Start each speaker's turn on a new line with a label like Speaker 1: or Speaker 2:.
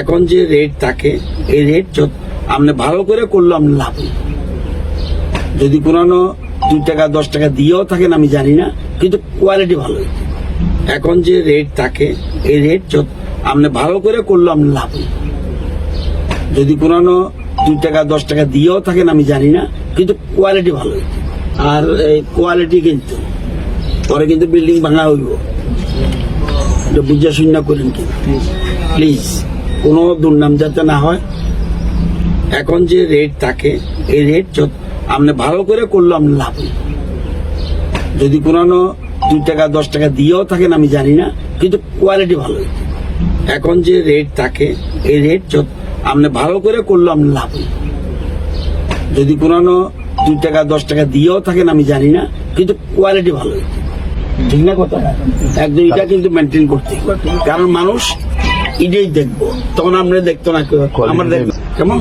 Speaker 1: এখন যে রেট থাকে, এই রেট আপনি ভালো করে করলে আপনি লাভ যদি কোনো দুই টাকা, দশ টাকা দিয়েও থাকেন, আমি জানি না, কিন্তু কোয়ালিটি ভালো। এখন যে রেট থাকে, এই রেট আপনি ভালো করে করলে আপনি লাভ যদি কোনো দুই টাকা, দশ টাকা দিয়েও থাকেন, আমি জানি না, কিন্তু কোয়ালিটি ভালো। আর এই কোয়ালিটি কিন্তু, পরে কিন্তু বিল্ডিং ভাঙা হইব। বুঝা শূন্য করেন কিন্তু প্লিজ কোনো দুর্নাম যাতে না হয়। এখন যে রেট থাকে, এই রেট আপনি ভালো করে করলে আপনি লাভ যদি কোনো দুই টাকা, দশ টাকা দিয়েও থাকেন, আমি জানি না, কিন্তু কোয়ালিটি ভালো এখন যে রেট থাকে, এই রেট আপনি ভালো করে করলে আপনি লাভ যদি কোনো দুই টাকা, দশ টাকা দিয়েও থাকেন, আমি জানি না, কিন্তু কোয়ালিটি ভালো ঠিক না কথা একদম এটা কিন্তু মেনটেন করতে কারণ মানুষ এটাই দেখব। তখন আমরা দেখতো না কেউ। আমরা দেখব। কেমন?